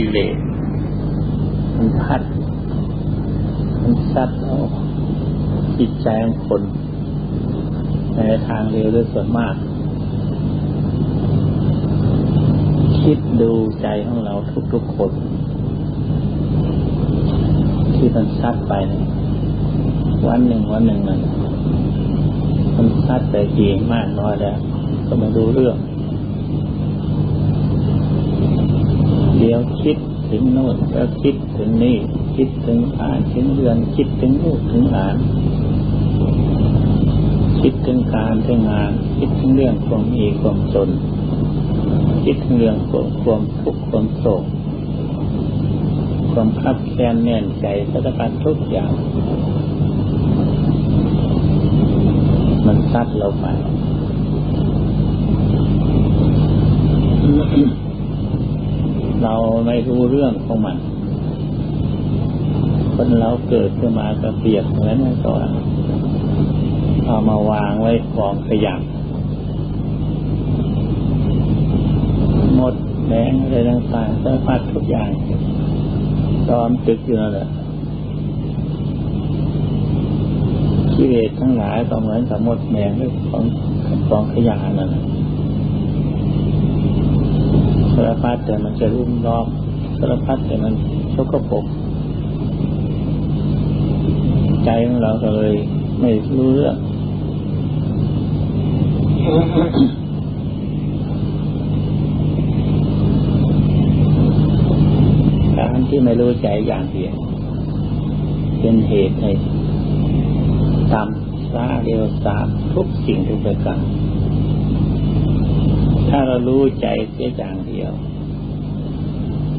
กิเลสมันพัด มันซัดเอาจิตใจของคน ในทางเร็วด้วยส่วนมาก คิดดูใจของเราทุกๆคน ที่มันซัดไป วันหนึ่งวันหนึ่งมันมันซัดแต่กี่มากน้อยแล้ว ก็มาดูเรื่อง เดี๋ยวคิดถึงโน่นก็คิดถึงนี่ คิดถึงอ่านถึงเรือนคิดถึงลูกถึงหลาน คิดถึงการถึงงาน คิดถึงเรื่องความมีความจนคิดถึงเรื่องความความทุกข์ความโศกความคับแค้นแน่นใจสารพัดทุกอย่าง มันซัดเราไป เราไม่รู้เรื่องของมัน คนเราเกิดขึ้นมาก็เปียบเหมือนเมื่อก่อนเอามาวางไว้กองขยะหมดแดงอะไรต่างๆสารพัดทุกอย่างตอมตึกอยู่นั่นแหละกิเลสทั้งหลายก็เหมือนกับหมดแดงด้วยของกองขยะนั่นแหละ สารพัดแต่มันจะรุ่มรอบสารพัดแต่มันชกปรกใจของเราก็เลยไม่รู้เรื่องการที่ไม่รู้ใจอย่างเดียวเป็นเหตุให้ตำซาเรียวสาทุกสิ่งทุกประการ ถ้าเรารู้ใจเสียอย่างเดียว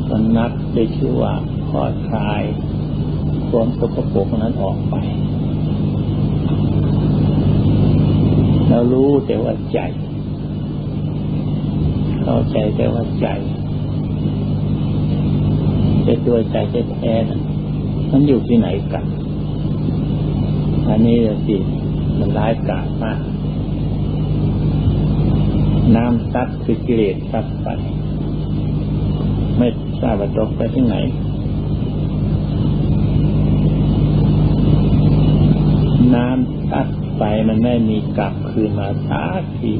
มันนับได้ชื่อว่าพอดคลายความสกปรกนั้นออกไป เรารู้แต่ว่าใจ เข้าใจแต่ว่าใจแต่ตัวใจแท้ๆนั้นมันอยู่ที่ไหนกัน อันนี้สิมันร้ายกาจมาก น้ำซัดคือกิเลสซัดไปไม่ทราบว่าตกไปที่ไหน น้ำซัดไปมันไม่มีกลับคืนมาสักที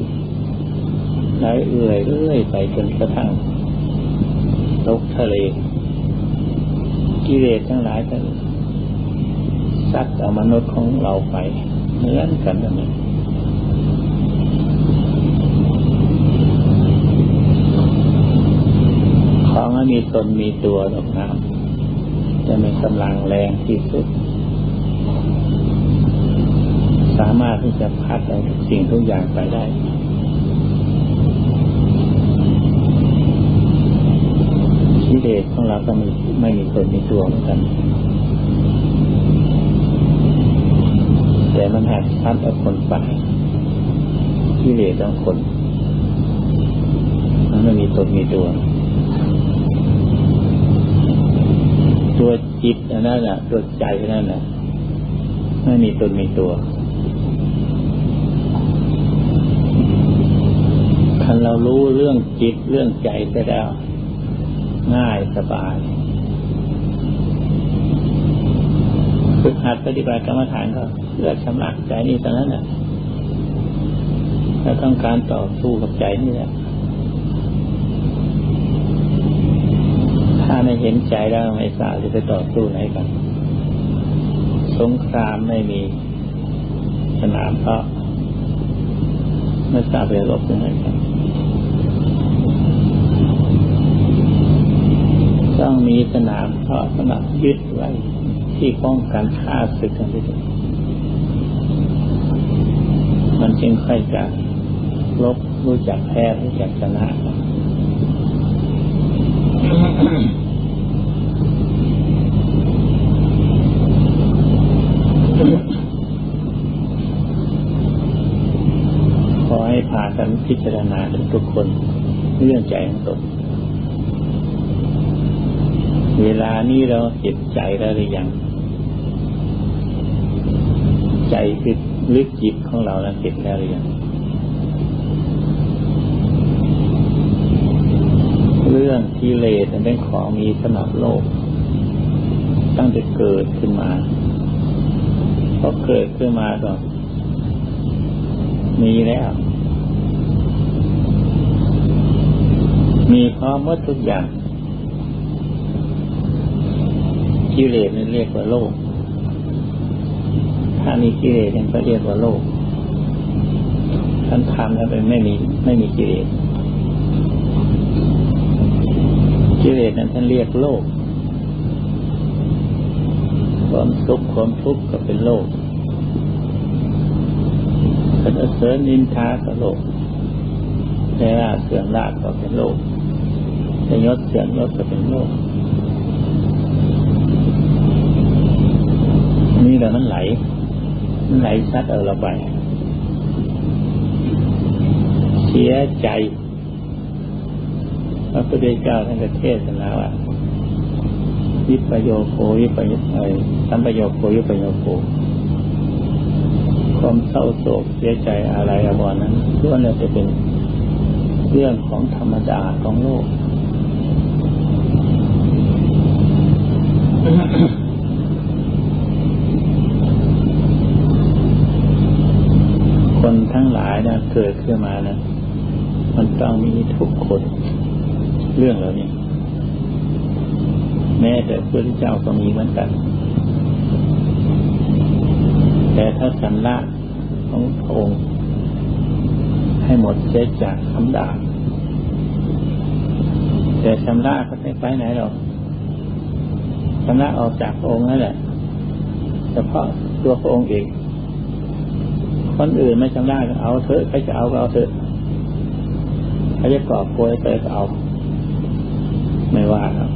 ไหลเอื่อยเรื่อยไปจนกระทั่งตกทะเล กิเลสทั้งหลายทั้งซัดเอามนุษย์ของเราไปเหมือนกันนั่นเองของมันมี ตนมีตัวดอกน้ำจะมีกำลังแรงที่สุด สามารถที่จะพัดเอาทุกสิ่งทุกอย่างไปได้กิเลสของเราก็มีไม่มีตนมีตัวเหมือนกัน แต่มันหักพัดเอาคนไปกิเลสของคนมันไม่มีตนมีตัว ตัวจิตนั่นแหละตัวใจนั่นแหละไม่มีตนมีตัวคันเรารู้เรื่องจิตเรื่องใจไปแล้ว ง่ายสบายฝึกหัดปฏิบัติกรรมฐานก็เพื่อชำระใจนี่ตอนนั้นแหละเราต้องการต่อสู้กับใจนี่แหละ ถ้าไม่เห็นใจแล้วไม่ทราบจะไปต่อสู้ไหนกัน สงครามไม่มี สนามเพราะไม่ทราบไปรบยังไงกันต้องมีสนามเพราะสำหรับยึดไว้ที่ป้องกันฆ่าศึกกันไปมันจึงค่อยจะลบรู้จักแพ้รู้จักชนะขอให้ พิจารณาทุกๆคนเรื่องใจของตนเวลานี้เราเจ็บใจแล้วหรือยัง ใจคือลึกจิตของเราแล้วเจ็บแล้วหรือยังเรื่องกิเลสเป็นของมีสำหรับโลก ตั้งแต่เกิดขึ้นมาพอเกิดขึ้นมาก็มีแล้ว มีพร้อมหมดทุกอย่าง กิเลสนี่เรียกว่าโลก ถ้ามีกิเลสมันก็เรียกว่าโลกท่านทำแล้วเป็นไม่มีไม่มีกิเลสกิเลสนั้นท่านเรียกโลก ความสุขความทุกข์ก็เป็นโลกสรรเสริญนินทาก็โลกแต่ลาเสื่อมลาก็เป็นโลก แต่ยศเสื่อมยศก็เป็นโลกนี่แหละมันไหล มันไหลซัดเอาเราไป เสียใจพระพุทธเจ้าท่านก็เทศนาว่าวิปโยโควิปโยไอสัมปโยโควิปโยโคความเศร้าโศกเสียใจอะไรอวรนั้นล้วนแล้วจะเป็นเรื่องของธรรมดาของโลก คนทั้งหลาย นะเกิดขึ้นมานะมันต้องมีทุกคนเรื่องเหล่านี้แม้แต่พระพุทธเจ้าก็มีเหมือนกัน แต่ถ้าสันละของพระองค์ ให้หมดเสียจากคำด่าแต่ชำระก็ไม่ไปไหนหรอกชำระออกจากพระองค์นั่นแหละเฉพาะตัวพระองค์เอง คนอื่นไม่ชำระก็เอาเถอะใครจะเอาก็เอาเถอะใครจะกอบโกยเตยก็เอา ไม่ว่าครับ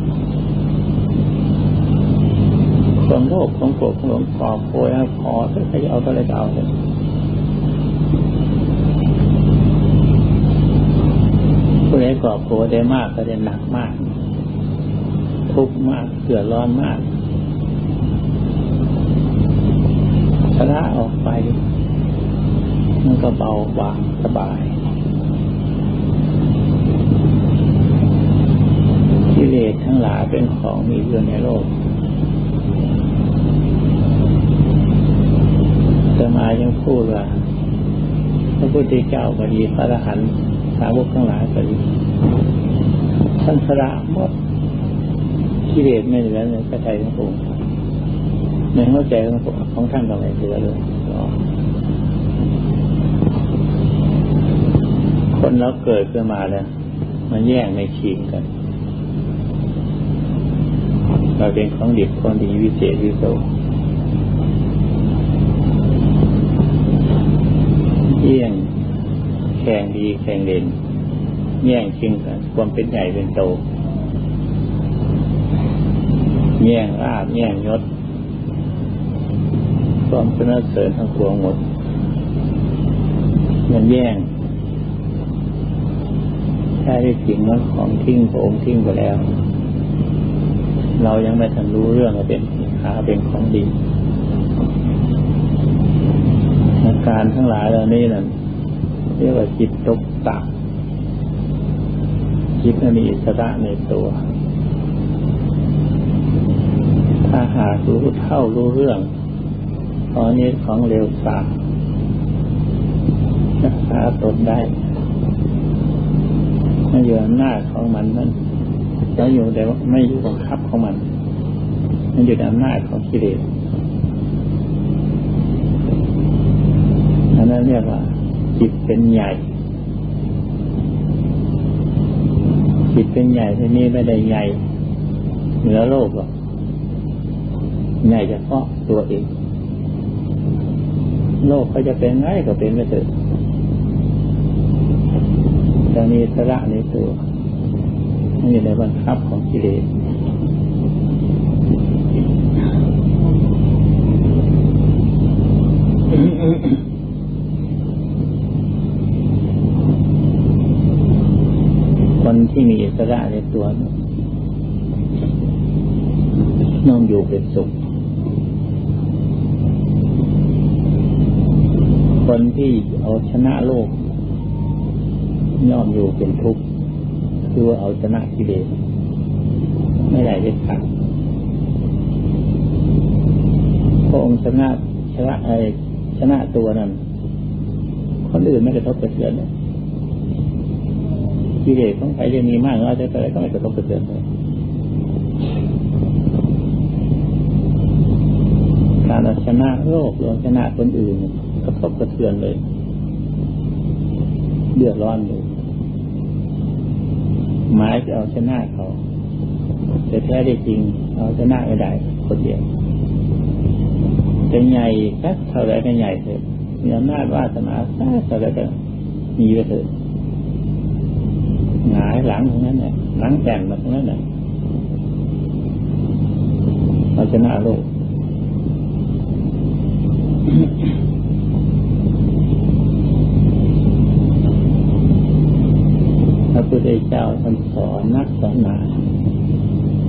ความโลภความโกรธความหลงกอบโกยขอเถอะใครจะเอาเท่าไรก็เอาเถอะผู้ใดกอบโกยได้มากก็ได้หนักมาก ทุกข์มากเสือร้อนมากชนะออกไป มันก็เบาบางสบายกิเลสทั้งหลายเป็นของมีอยู่ในโลกสมายังพูดว่าพระพุทธเจ้าก็ดีพระอรหันต์สาวกทั้งหลายก็ดีท่านสละหมดกิเลสไม่เหลือในพระทัยของพระองในหัวใจของของท่านก็ไม่เหลือเลย คนเราเกิดขึ้นมาแล้วมันแย่งไม่ชิงกัน เราเป็นของดิบของดีวิเศษวิโสแย่งแข่งดีแข่งเด่น แย่งชิงกันความเป็นใหญ่เป็นโต แย่งลาบแย่งยศความสนับสนุนทั้งปวงหมด มันแย่ง ถ้าได้สิ่งนั้นของทิ้งพระองค์ทิ้งไปแล้ว เรายังไม่ทันรู้เรื่องว่าเป็นสินค้าเป็นของดีอาการทั้งหลายเหล่านี้นั่นเรียกว่าจิตตกต่ำจิตมีอิสระในตัว ถ้าหากรู้เท่ารู้เรื่องตอนนี้ของเร็วสามรักษาตนได้ ไม่อยู่อำนาจของมันนั่นแล้วอยู่แต่ว่าไม่อยู่บังคับของมัน มันอยู่ในอำนาจของกิเลสอันนั้นเรียกว่า จิตเป็นใหญ่จิตเป็นใหญ่ที่นี่ไม่ได้ใหญ่เหนือโลกหรอกใหญ่เฉพาะตัวเอง โลกเขาจะเป็นไงก็เป็นไปเถอะ จะมีสระในตัวไม่อยู่ในบังคับของกิเลสคนที่มีอิสระในตัวน้อมอยู่เป็นสุข คนที่เอาชนะโลก ย่อมอยู่เป็นทุกข์คือเอาชนะกิเลสไม่ได้เด็ดขาดพระองค์ชนะชนะไอชนะตัวนั้นคนอื่นไม่กระทบกระเทือนเลยกิเลสของใครจะมีมากน้อยเท่าไรก็ไม่กระทบกระเทือนเลยการชนะโลกหรือชนะคนอื่นกระทบกระเทือนเลย เดือดร้อนเลย หมายจะเอาชนะเขา แต่แท้ได้จริง เอาชนะไม่ได้คนเดียวจะใหญ่สักเท่าไรก็ใหญ่เถอะมีอำนาจวาสนาสักเท่าไรก็มีไปเถอะหงายหลังตรงนั้นเนี่ยหลังแต่งมาตรงนั้นเนี่ยเอาชนะโลก ธเจ้าท่านสอนนักสอนนา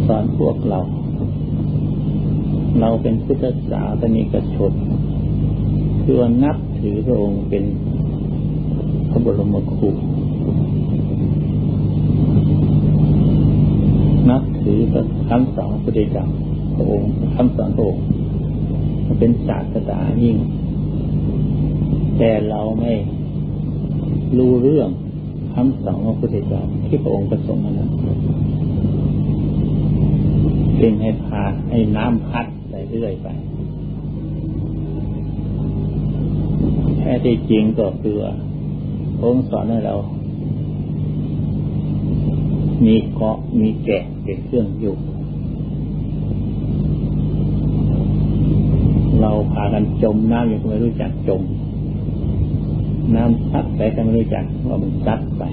สอนพวกเรา เราเป็นพุทธศาสนิกชนคือว่านับถือพระองค์เป็นพระบรมครูนับถือคำสอนพระพุทธเจ้าพระองค์คำสอนพระองค์เป็นศาสดายิ่ง แต่เราไม่รู้เรื่อง คำสอนของพระพุทธเจ้าที่พระองค์ประสงค์นั้นเป็นให้พาให้น้ำพัดไปเรื่อยไปแท้ที่จริงก็คือพระองค์สอนให้เรา มีเกาะมีแกะเป็นเครื่องอยู่ เราพากันจมน้ำยังไม่รู้จักจม น้ำซัดไปก็ไม่รู้จักว่ามันซัดไป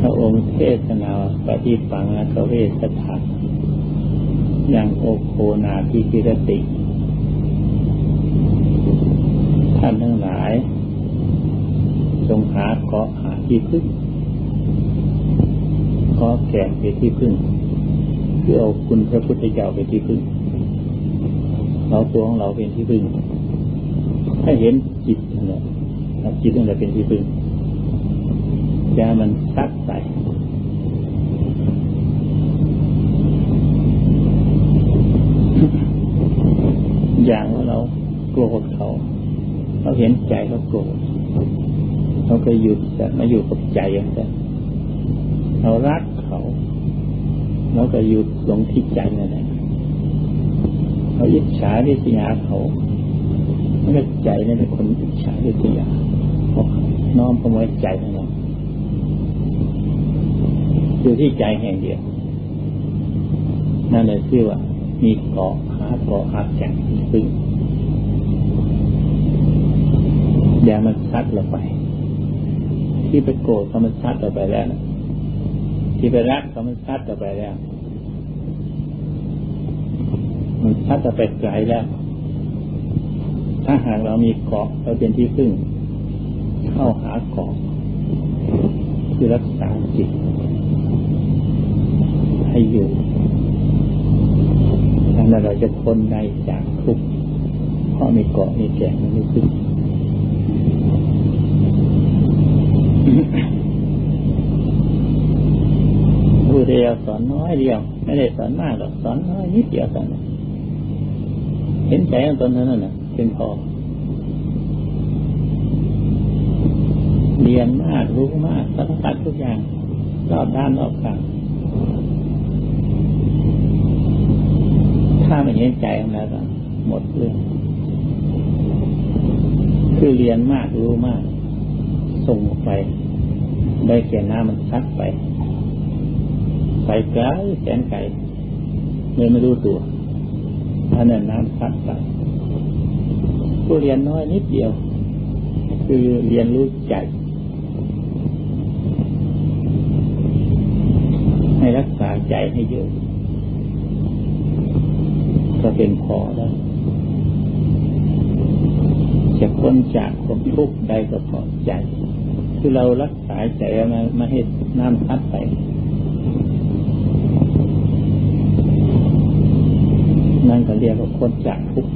พระองค์เทศนาปฏิปังกเวสถักอย่างโอโคนาทิกิรติ ท่านทั้งหลายจงหาเกาะหาที่พึ่งเกาะแก่ไปที่พึ่งคือเอาคุณพระพุทธเจ้าไปที่พึ่ง เราตัวของเราเป็นที่พึ่ง ถ้าเห็นจิตนั่นแหละจิตนั่นแหละเป็นที่พึ่งอย่ามันซัดใส่อย่างว่าเราโกรธเขา เราเห็นใจเขาโกรธเราก็หยุดแต่มาอยู่กับใจอย่างนั้นเรารักเขาเราก็หยุดลงที่ใจนั่นแหละเราอิจฉาริษยาเขา เมันก็ใจนั่นเป็นคนอิจฉาริษยาเพราะน้อมขโมยใจนั่นแหละอยู่ที่ใจแห่งเดียวนั่นเลยชื่อว่า มีเกาะหาเกาะหาแก่งซึ่งอย่ามันซัดเราไป ที่ไปโกรธเขามันซัดเราไปแล้วนะที่ไปรักเขามันซัดเราไปแล้ว มันซัดเราไปไกลแล้ว ถ้าหากเรามีเกาะเราเป็นที่พึ่ง เข้าหาเกาะคือรักษาจิต ให้อยู่แล้วเราจะพ้นในจากทุกข์เพราะมีเกาะมีแก่งมีพึ่งผู้เดียวสอนน้อยเดียว ไม่ได้สอนมากหรอกสอนน้อยนิดเดียวสอนเห็นใจของตนเท่านั้นนะ เป็นพอเรียนมากรู้มากสัมผัสทุกอย่างรอบด้านรอบข้างถ้าไม่เห็นใจของเราก็หมดเรื่องคือเรียนมากรู้มาก ส่งออกไป ได้แก่น้ำมันซัดไป ไปไกลแสนไกลเลยไม่รู้ตัวอันนั้นน้ำซัดไป ผู้เรียนน้อยนิดเดียว คือเรียนรู้ใจ ให้รักษาใจให้เยอะก็เป็นพอแล้วจะพ้นจากความทุกข์ใดก็พอใจ คือเรารักษาใจมามาให้น้ำพัดไปนั่นก็เรียกว่าพ้นจากทุกข์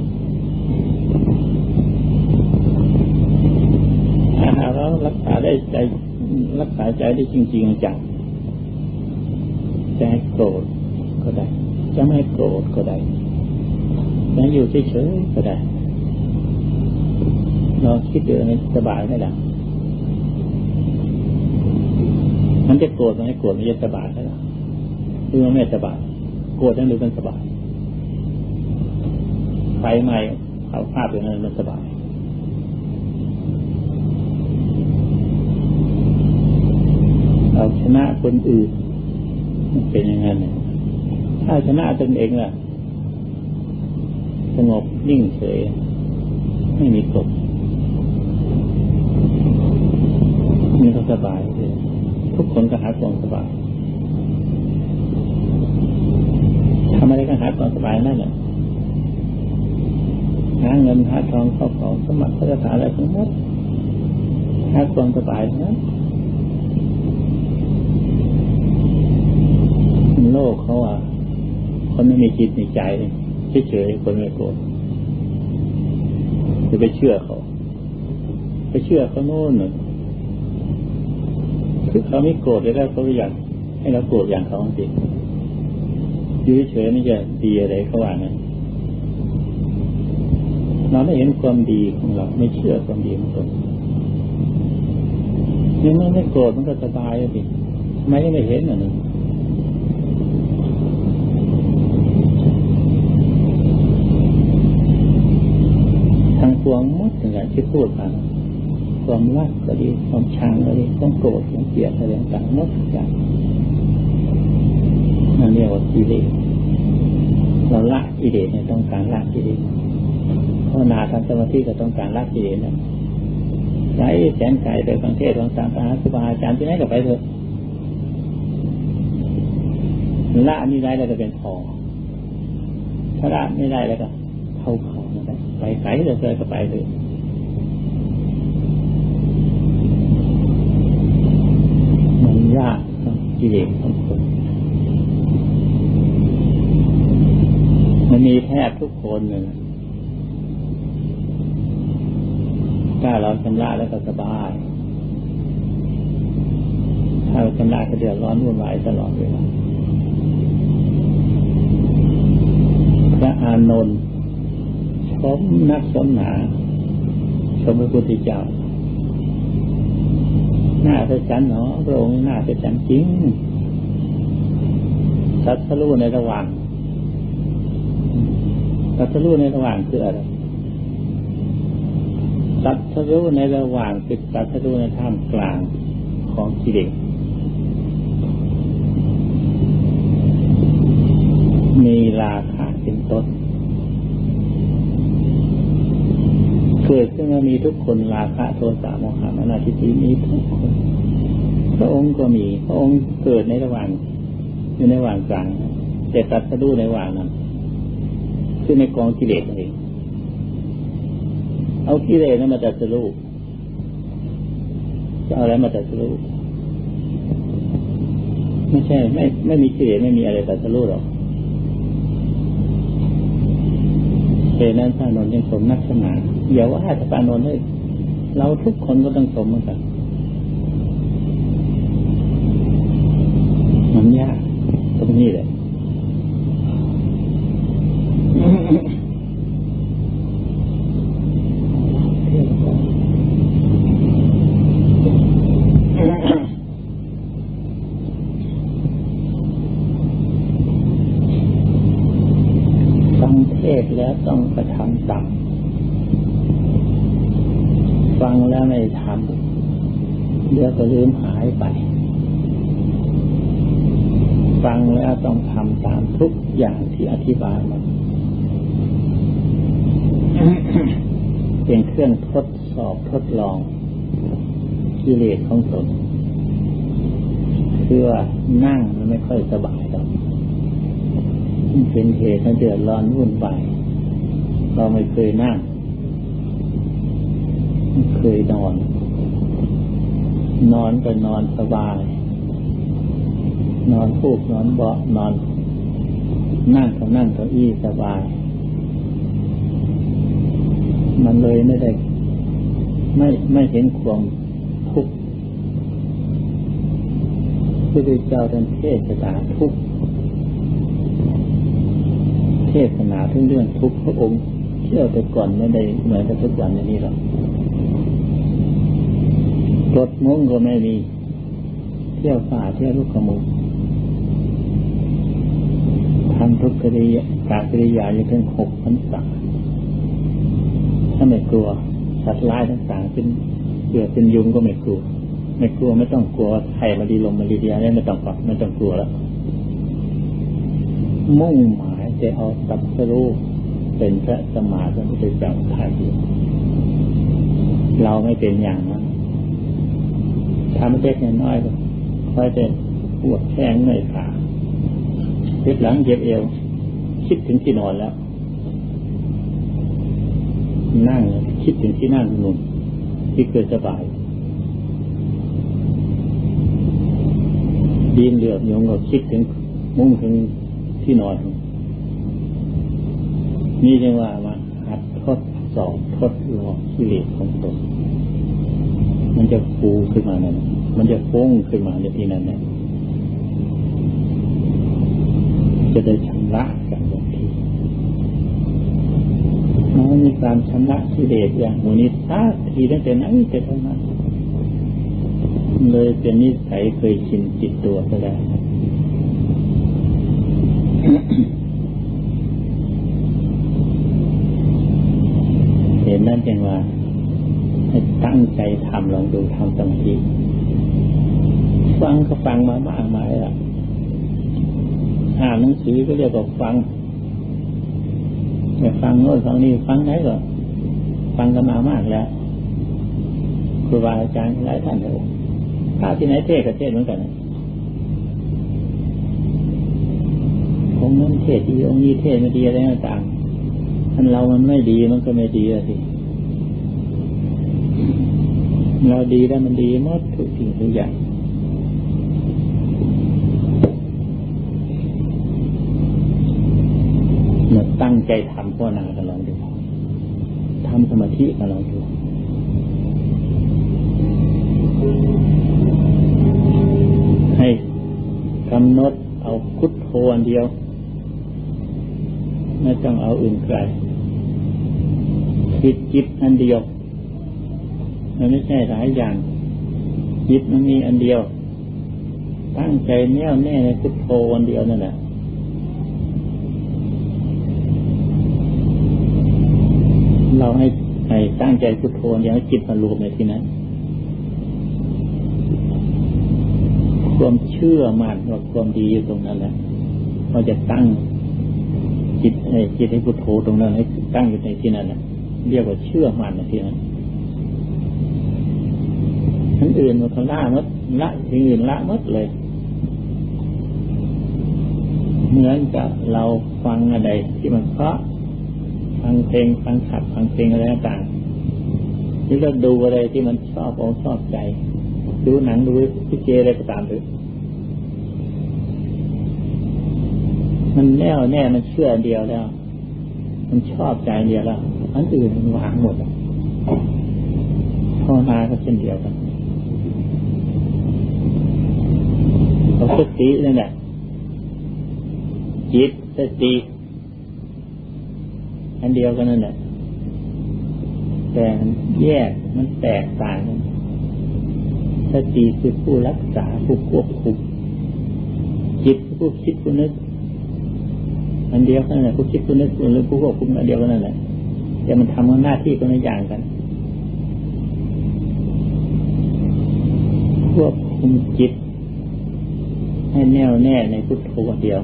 ถ้าหากเรารักษาได้ใจ รักษาใจได้จริงๆจังจะให้โกรธก็ได้ จะไม่โกรธก็ได้จะอยู่เฉยๆก็ได้ลองคิดดูมันสบายไหมล่ะมันจะโกรธมันไม่โกรธมันจะสบายไหมล่ะหรือมันไม่สบายโกรธนั่นหรือมันสบายไฟไหม้เผาภาพอย่างนั้นมันสบาย เอาชนะคนอื่นเป็นย่างนั้นถ้าชนะตนเองล่ะ สงบนิ่งเฉยไม่มีตกนี่ก็สบายเลยทุกคนก็หาความสบายทำอะไรก็หาความสบายนั่นแหละหาเงินหาทองเข้าของสมบัติพระสถานอะไรทั้งหมดหาความสบายนะ โลกเขาอะคนไม่มีจิตในใจเฉยๆคนไม่โกรธจะไปเชื่อเขา ไปเชื่อเขาโน่นหนึ่งคือเขาไม่โกรธแล้วเขาอยากให้เราโกรธอย่างเขาจริงอยู่เฉยๆนี่จะดีอะไรเขาว่างั้นเราไม่เห็นความดีของเราไม่เชื่อความดีของตนนี่มันไม่โกรธมันก็สบายสิทำไมไม่เห็นอะหนึ่งทางพ วงมดอย่างที่พูดมาความรักก็ดีความชังก็ดีความโกรธความเกลียดอะไรต่างๆมดทุกอย่างนั่นเรียกว่ากิเลสเราละกิเลสเนี่ยต้องการละกิเลสภาวนาทางสมาธิก็ต้องการละกิเลสนะใช้แสนไก่ไปฟังเทศฟังตามอาครูบาอาจารย์ที่ไหนก็ไปเถอะละนี่ได้แล้วจะเป็นพอถ้าละไม่ได้แล้วก็เท่าเข ไปไกลเลยก็ไปเลยมันยากกิเลสของคนมันมีแทบทุกคนเลยถ้าเราชำระแล้วก็สบาย ถ้าเราชำระก็เดือดร้อนวุ่นวายตลอดเวลาพระอานนท์ ชมนักสมนาชมพระพุทธเจ้า หน้าเป็นจันเนาะพระองค์หน้าเป็นจันจริงสัตว์รู้ในระหว่างสัตว์รู้ในระหว่างคืออะไรสัตว์รู้ในระหว่างคือสัตว์รู้ในท่ามกลางของกิเลสมีราคาเป็นต้นเกิดขึ้นมามีทุกคนราคะโทสะโมหะมนาทิฏฐิมีทุกคนพระองค์ก็มีพระองค์เกิดในระหว่างอยู่ในระหว่างกลางแต่ตัดสะดุ้ในระหว่างนั้นคือในกองกิเลสเองเอากิเลสนั้นมาตัดสรุจะเอาอะไรมาตัดสรุไม่ใช่ ไม่ไม่มีกิเลสไม่มีอะไรตัดสรุหรอก เหตุนั้นพระนนท์ยังสมนักสมาเดี๋ยวว่าจะพระนนท์เลยเราทุกคนก็ต้องสมเหมือนกันมันยากตรงนี้แหละ อย่างที่อธิบายมาเป็นเครื่องทดสอบทดลองกิเลสของตนคือว่านั่งมันไม่ค่อยสบายหรอกเป็นเหตุให้เดือดร้อนวุ่นวายเราไม่เคยนั่งไม่เคยนอน นอนก็นอนสบาย นอนฟูกนอนเบาะนอน นั่งก็นั่งเก้าอี้สบาย มันเลยไม่ได้ ไม่ไม่เห็นความทุกข์พุทธเจ้าท่านเทศนาทุกข์เทศนาทุกเรื่องทุกข์พระองค์เที่ยวแต่ก่อนไม่ได้เหมือนกับทุกวันนี้หรอกรถมุ้งก็ไม่มี เที่ยวฝ่าเที่ยวลูกขมุก ทำทุกกิริยาการกิริยาอยู่ถึงหกพรรษาถ้าไม่กลัวสัตว์ร้ายต่างๆเป็นเกือเป็นยุงก็ไม่กลัว ไม่กลัวไม่ต้องกลัวไข่มาดีลมมาดีเดียเนี่ยไม่ต้องกลัวไม่ต้องกลัวแล้วมุ่งหมายจะเอาตับสรู้เป็นพระสมาสัมพุทธเจ้าไทยเราไม่เป็นอย่างนั้นทำเล็กน้อยก็ค่อยจะปวดแข้งเหนื่อยขา เจ็บหลังเจ็บเอว คิดถึงที่นอนแล้ว นั่งคิดถึงที่นั่งนุ่มที่เกิดสบายดีนเหลือบยงก็คิดถึงมุ่งถึงที่นอน นี่เรียกว่ามาหัดทดสอบทดลองกิเลสของตนมันจะฟูขึ้นมาเนี่ยมันจะฟ้งขึ้นมาในที่นั้นเนี่ย จะได้ชำระกันบางทีมันมีการชำระกิเลสอย่างมูนิสาทีตั้งแต่ไหนแต่เท่านั้นเลยเป็นนิสัยเคยชินจิตตัวก็ได้วเห็นนั่นจังว่า ให้ตั้งใจทำลองดูทำสมาธิฟังก็ฟังมามากมายละ อ่านหนังสือก็เรียกว่าฟังแต่ฟังโน้นฟังนี่ฟังไหนก็ ฟังกันมามากแล้วครูบาอาจารย์หลายท่านเลยถ้าที่ไหนเทศก็เทศเหมือนกันองค์นั้นเทศดีองค์นี้เทศไม่ดีอะไรต่างท่านเรามันไม่ดีมันก็ไม่ดีสิเราดีแล้วมันดีหมดทุกสิ่งทุกอย่าง ตั้งใจทำภาวนากันลองดูทำสมาธิกันลองดูให้กำหนดเอาพุทโธอันเดียว ไม่ต้องเอาอื่นไกลคิดจิตอันเดียว มันไม่ใช่หลายอย่างจิตมันมีอันเดียว ตั้งใจแน่วแน่ในพุทโธอันเดียวนั่นแหละ เราให้ให้ตั้งใจพุทโธอย่างจิตมันรวมในที่นั้นความเชื่อมั่นว่าความดีอยู่ตรงนั้นแหละเราจะตั้งจิตให้จิตให้พุทโธตรงนั้นให้ตั้งอยู่ในที่นั้นนะเรียกว่าเชื่อมั่นในที่นั้นทั้งอื่นมันก็ละมดละสิ่งอื่นละมดเลย เหมือนกับเราฟังอะไรที่มันเพราะ ฟังเพลงฟังขับฟังเพลงอะไรต่างหรือเราดูอะไรที่มันชอบอกชอบใจ ดูหนังดูพิเจอะไรก็ตามเถอมันแน่วแน่มันเชื่อเดียวแล้ว มันชอบใจเดียวแล้วอันอื่นมันวางหมดภาวนาก็เช่นเดียวกันเขาสตินั่นแหละจิตสติ อันเดียวกันนั่นแหละแต่แยกมันแตกต่างกันสติคือผู้รักษาผู้ควบคุมจิตผู้คิดผู้นึก อันเดียวกันนั่นแหละผู้คิดผู้นึกผู้นึกผู้ควบคุมอันเดียวกันนั่นแหละแต่มันทำหน้าที่คนละอย่างกันควบคุมจิต ให้แน่วแน่ในพุทโธเดียว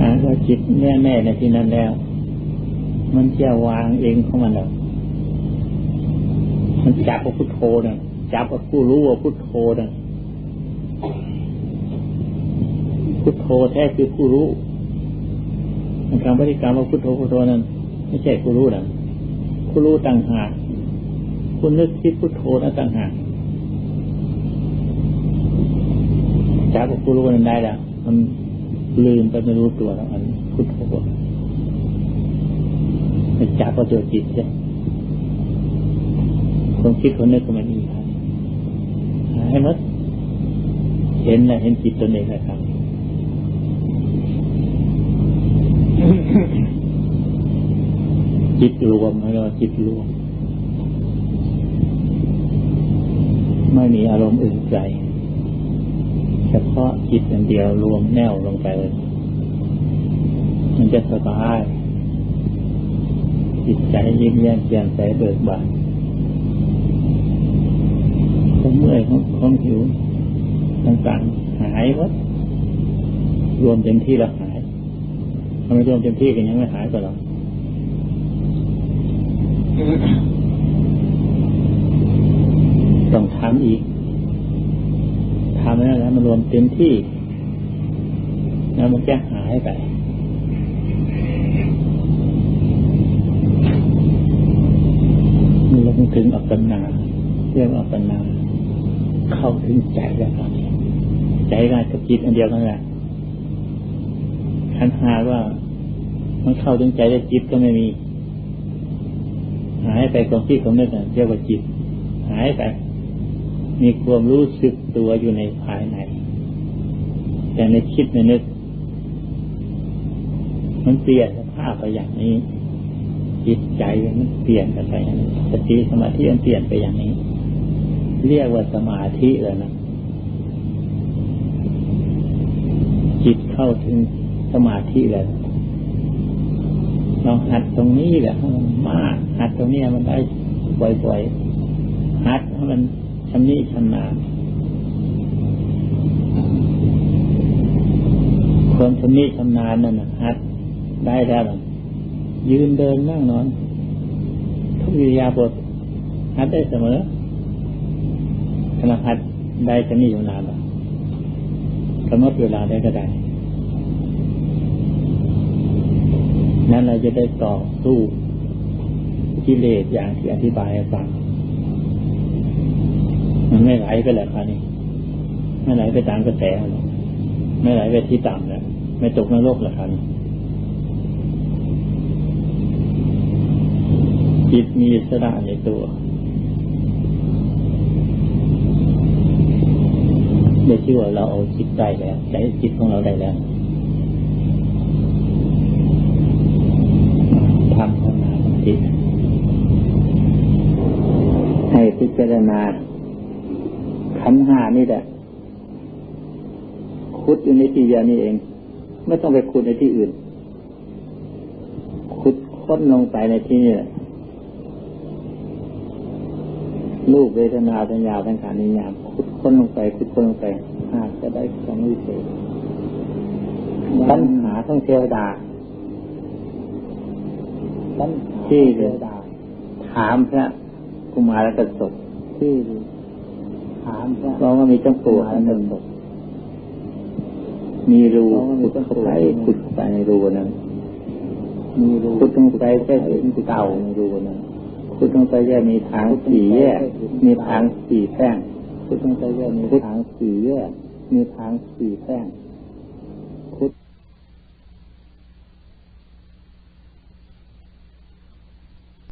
หาก ว่าจิตแน่แน่ในที่นั้นแล้ว มันจะวางเองของมันแล้วมันจับว่าพุทโธนะจับว่าผู้รู้ว่าพุทโธนะพุทโธแท้คือผู้รู้คำปฏิกรรมว่าพุทโธพุทโธนั้น ไม่ใช่ผู้รู้นะผู้รู้ต่างหากคุณนึกคิดพุทโธนั้นต่างหากจับว่าผู้รู้นั้นได้แล้วมัน ลืมไปไม่รู้ตัวแล้วอันพุทโธไปจับว่าตัวจิตใช่ความคิดคนนึกก็ไม่มีครับให้หมดเห็นแหละเห็นจิตตนเองนะครับจิตรวมเรียกว่าจิตรวม ไม่มีอารมณ์อื่นใจ เฉพาะจิตอย่างเดียวรวมแน่วลงไปเลย มันจะสบาย จิตใจยิ้มแย้มแจ่มใสเบิกบานความเมื่อยของของหิวต่างๆหายวัดรวมเต็มที่แล้วหายทำไมรวมเต็มที่กันยังไม่หายก็หรอกต้องทำอีก ทำแล้วแล้วมันรวมเต็มที่แล้วมันจะหายไปนี่เราถึงอัปปนาเรียกว่าอัปปนาเข้าถึงใจแล้วครับใจกับจิตอันเดียวกันแหละคันหาว่ามันเข้าถึงใจแล้วจิตก็ไม่มี หายไปความคิดของนึกเรียกว่าจิต หายไป มีความรู้สึกตัวอยู่ในภายใน แต่ในคิดในนึก มันเปลี่ยนสภาพไปอย่างนี้ จิตใจมันเปลี่ยนไปอย่างนี้สติสมาธิมันเปลี่ยนไปอย่างนี้ เรียกว่าสมาธิเลยนะจิตเข้าถึงสมาธิเลยลองหัดตรงนี้แหละให้มันมากหัดตรงนี้มันได้บ่อยๆหัดให้มัน ชำนิชำนาญความชำนิชำนาญนั่นนะหัดได้แล้วยืนเดินนั่งนอน ทุกวิริยาบทหัดได้เสมอขณะหัดได้จะมีอยู่นานหรอกกำหนดเวลาได้ก็ได้นั้นเราจะได้ต่อสู้กิเลสอย่างที่อธิบายให้ฟัง มันไม่ไหลไปแล้วคราวนี้ไม่ไหลไปตามกระแสไม่ไหลไปที่ต่ำแล้วไม่ตกนรกแล้วคราวนี้จิตมีอิสระในตัวไม่ชื่อว่าเราเอาจิตได้แล้วใช้จิตของเราได้แล้วทำทำงานจิตให้พิจารณา ขันธ์ห้านี่แหละคุดอยู่ในที่เดียวนี่เอง ไม่ต้องไปคุดในที่อื่นคุดค้นลงไปในที่นี่แหละรูปเวทนาสัญญาสังขารนิยามคุดค้นลงไปคุดค้นลงไปหากจะได้ความวิเศษปัญหาของเทวดาที่ถามพระกุมารกสบที่ถา มพระบอกว่ามีจังปูอันหนึ่งมีรูขุดเข้าไปขุดเข้าไปในรูนั้นมีรูขุดลงไปแค่ถึงเต่าในรูนั้นขุดลงไปแค่มีทางสี่แยก มีทางสี่แป้งขุดลงไปแค่มีทางสี่แยก มีทางสี่แป้ง